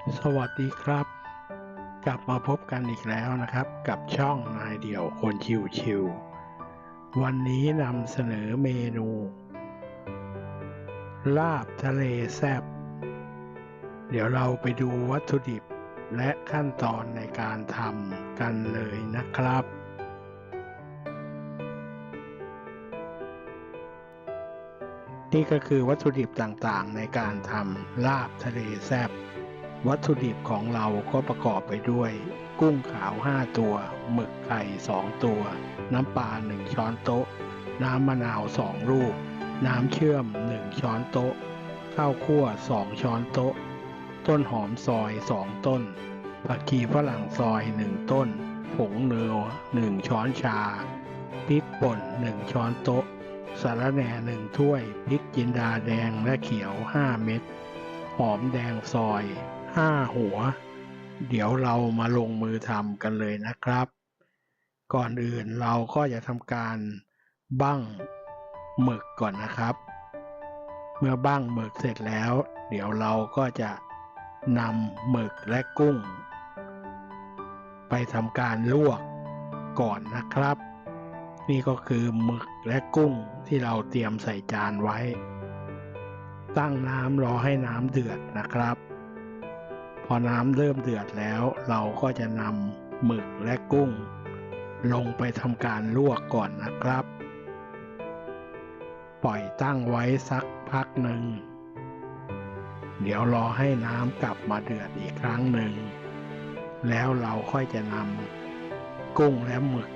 สวัสดีครับ กลับมาพบกันอีกแล้วนะครับ กับช่องนายเดี่ยวคนชิวชิววันนี้นำเสนอเมนู ลาบทะเลแซบเดี๋ยวเราไปดูวัตถุดิบและขั้นตอนในการทำกันเลยนะครับ นี่ก็คือวัตถุดิบต่างๆ ในการทำลาบทะเลแซบ วัตถุดิบของเราก็ประกอบไปด้วย กุ้งขาว 5 ตัว หมึกไข่ 2 ตัว น้ำปลา 1 ช้อนโต๊ะ น้ำมะนาว 2 ลูก น้ำเชื่อม 1 ช้อนโต๊ะ ข้าวคั่ว 2 ช้อนโต๊ะ ต้นหอมซอย 2 ต้น ผักชีฝรั่งซอย 1 ต้น ผงเนือ1ช้อนชา พริกป่น 1 ช้อนโต๊ะ สาระแหน่ 1 ถ้วย พริกจินดาแดงและเขียว 5 เม็ด หอมแดงซอย 5หัว เดี๋ยวเรามาลงมือทำกันเลยนะครับ ก่อนอื่นเราก็จะทำการบั้งหมึกก่อนนะครับ เมื่อบั้งหมึกเสร็จแล้ว เดี๋ยวเราก็จะนำหมึกและกุ้ง ไปทำการลวกก่อนนะครับ นี่ก็คือหมึกและกุ้งที่เราเตรียมใส่จานไว้ ตั้งน้ำรอให้น้ำเดือดนะครับ อน้ำเริ่มเดือดแล้ว เราก็จะนำหมึกและกุ้ง ลงไปทำการลวกก่อนนะครับ ปล่อยตั้งไว้สักพักหนึ่ง เดี๋ยวรอให้น้ำกลับมาเดือดอีกครั้งหนึ่ง แล้วเราค่อยจะนำกุ้งและหมึก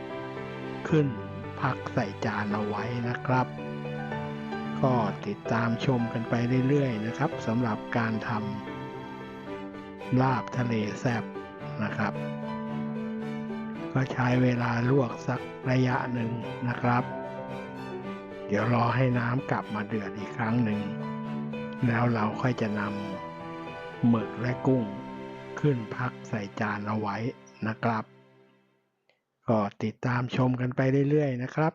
ขึ้นพักใส่จานเอาไว้นะครับก็ติดตามชมกันไปเรื่อยๆนะครับสำหรับการทำ ลาบทะเลแซบนะครับ ก็ใช้เวลาลวกสักระยะหนึ่งนะครับ เดี๋ยวรอให้น้ำกลับมาเดือดอีกครั้งหนึ่ง แล้วเราค่อยจะนำหมึกและกุ้งขึ้นพักใส่จานเอาไว้นะครับ ก็ติดตามชมกันไปเรื่อยๆนะครับ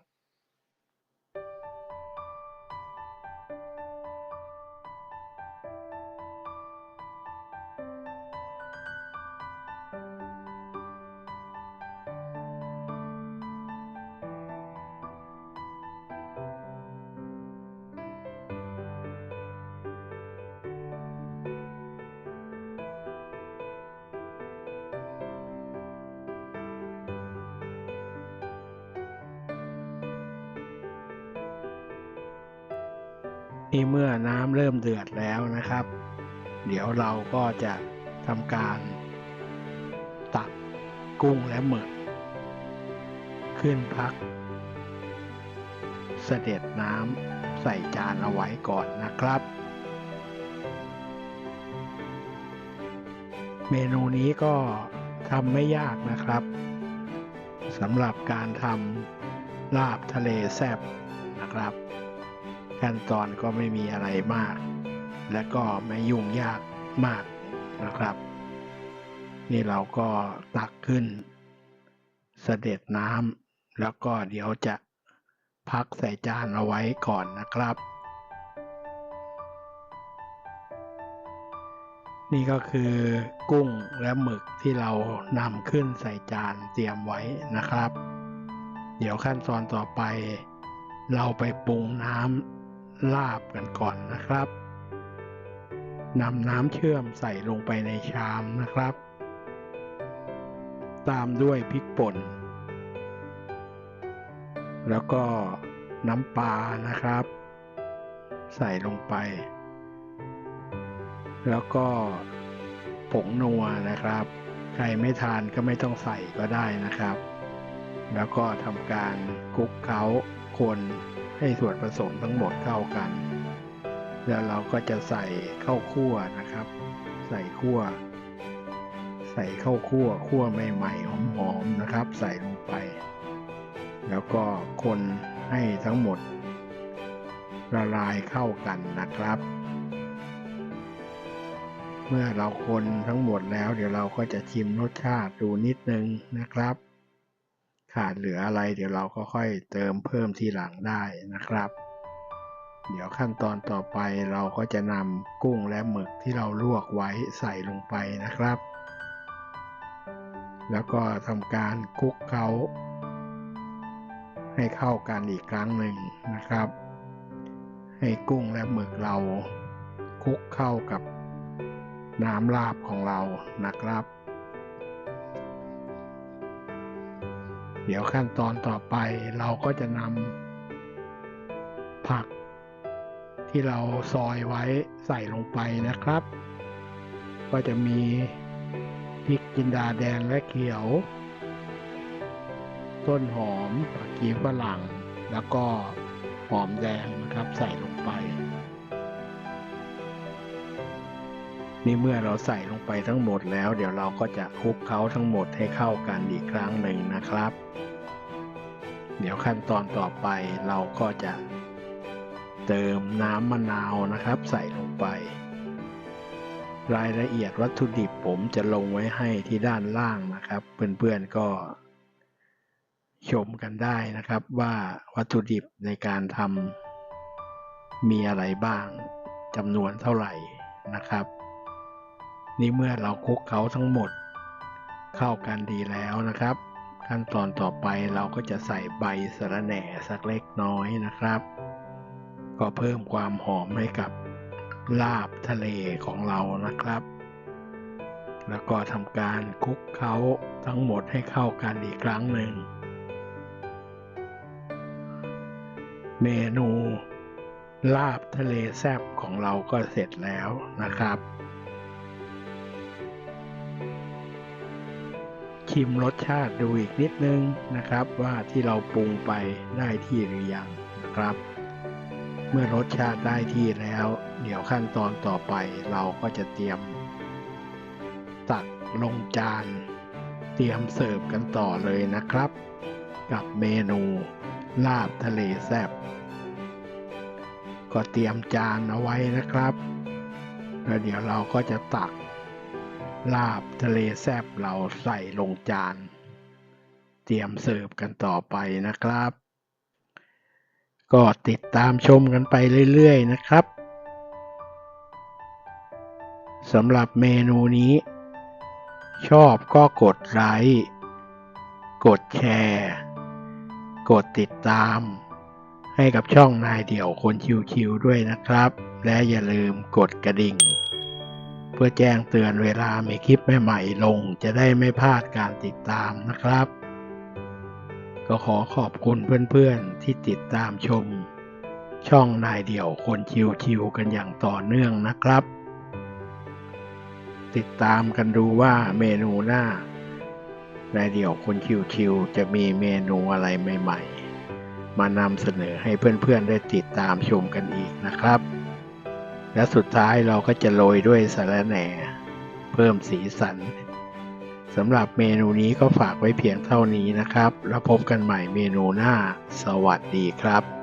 นี่เมื่อน้ำเริ่มเดือดแล้วนะครับ เดี๋ยวเราก็จะทำการ ตักกุ้งและหมึก ขึ้นพัก เสด็จน้ำใส่จานเอาไว้ก่อนนะครับ เมนูนี้ก็ทำไม่ยากนะครับสำหรับการทำลาบทะเลแซ่บนะครับ ขั้นตอนก็ไม่มีอะไรมาก และก็ไม่ยุ่งยากมากนะครับ นี่เราก็ตักขึ้น เสด็จน้ำแล้วก็เดี๋ยวจะพักใส่จานเอาไว้ก่อนนะครับ นี่ก็คือกุ้งและหมึกที่เรานำขึ้นใส่จานเตรียมไว้นะครับ เดี๋ยวขั้นตอนต่อไป เราไปปรุงน้ำ ลาบกันก่อนนะครับนำน้ำเชื่อมใส่ลงไปในชามนะครับ ตามด้วยพริกป่น แล้วก็น้ำปลานะครับ ใส่ลงไป แล้วก็ผงนัวนะครับ ใครไม่ทานก็ไม่ต้องใส่ก็ได้นะครับ แล้วก็ทำการคลุกเคล้าคน ให้ส่วนผสมทั้งหมดเข้ากัน แล้วเราก็จะใส่ข้าวคั่วนะครับ ใส่คั่ว ใส่ข้าวคั่วคั่วใหม่ๆหอมๆนะครับ ใส่ลงไป แล้วก็คนให้ทั้งหมด ละลายเข้ากันนะครับ เมื่อเราคนทั้งหมดแล้ว เดี๋ยวเราก็จะชิมรสชาติดูนิดนึงนะครับ ขาดเหลืออะไร เดี๋ยวเราก็ค่อยเติมเพิ่มทีหลังได้นะครับ เดี๋ยวขั้นตอนต่อไปเราก็จะนำกุ้งและหมึกที่เราลวกไว้ใส่ลงไปนะครับ แล้วก็ทำการคลุกเคล้าให้เข้ากันอีกครั้งหนึ่งนะครับ ให้กุ้งและหมึกเราคลุกเข้ากับน้ำลาบของเรานะครับ เดี๋ยวขั้นตอนต่อไปเราก็จะนำผักที่เราซอยไว้ใส่ลงไปนะครับ ก็จะมีพริกจินดาแดงและเขียว ต้นหอมผักชีฝรั่ง แล้วก็หอมแดงนะครับใส่ลงไป นี่เมื่อเราใส่ลงไปทั้งหมดแล้ว เดี๋ยวเราก็จะคลุกเคล้าทั้งหมดให้เข้ากันอีกครั้งหนึ่งนะครับ เดี๋ยวขั้นตอนต่อไปเราก็จะเติมน้ำมะนาวนะครับ ใส่ลงไป รายละเอียดวัตถุดิบผมจะลงไว้ให้ที่ด้านล่างนะครับเพื่อนๆก็ ชมกันได้นะครับว่าวัตถุดิบในการทำมีอะไรบ้างจำนวนเท่าไหร่นะครับ นี่เมื่อเราคลุกเขาทั้งหมด เข้ากันดีแล้วนะครับ ขั้นตอนต่อไปเราก็จะใส่ใบสะระแหน่สักเล็กน้อยนะครับ ก็เพิ่มความหอมให้กับลาบทะเลของเรานะครับ แล้วก็ทำการคลุกเคล้าทั้งหมดให้เข้ากันอีกครั้งหนึ่ง เมนูลาบทะเลแซ่บของเราก็เสร็จแล้วนะครับ ชิมรสชาติดูอีกนิดนึงนะครับ ว่าที่เราปรุงไปได้ที่หรือยังนะครับ เมื่อรสชาติได้ที่แล้ว เดี๋ยวขั้นตอนต่อไปเราก็จะเตรียมตักลงจาน เตรียมเสิร์ฟกันต่อเลยนะครับ กับเมนูลาบทะเลแซ่บก็เตรียมจานเอาไว้นะครับ แล้วเดี๋ยวเราก็จะตัก ลาบทะเลแซบเราใส่ลงจาน เตรียมเสิร์ฟกันต่อไปนะครับ ก็ติดตามชมกันไปเรื่อยๆนะครับสำหรับเมนูนี้ ชอบก็กดไลค์กดแชร์ กดติดตาม ให้กับช่องนายเดี่ยวคนชิวๆด้วยนะครับ และอย่าลืมกดกระดิ่ง พื่อแจ้งเตือนเวลามีคลิปใหม่ๆลง จะได้ไม่พลาดการติดตามนะครับ ก็ขอขอบคุณเพื่อนๆที่ติดตามชม ช่องนายเดี่ยวคนชิวๆกันอย่างต่อเนื่องนะครับ ติดตามกันดูว่าเมนูหน้านายเดี่ยวคนชิวๆจะมีเมนูอะไรใหม่ ๆ มานำเสนอให้เพื่อนๆได้ติดตามชมกันอีกนะครับ และสุดท้ายเราก็จะโรยด้วยสาระแหน่ เพิ่มสีสันสำหรับเมนูนี้ก็ฝากไว้เพียงเท่านี้นะครับ แล้วพบกันใหม่เมนูหน้า สวัสดีครับ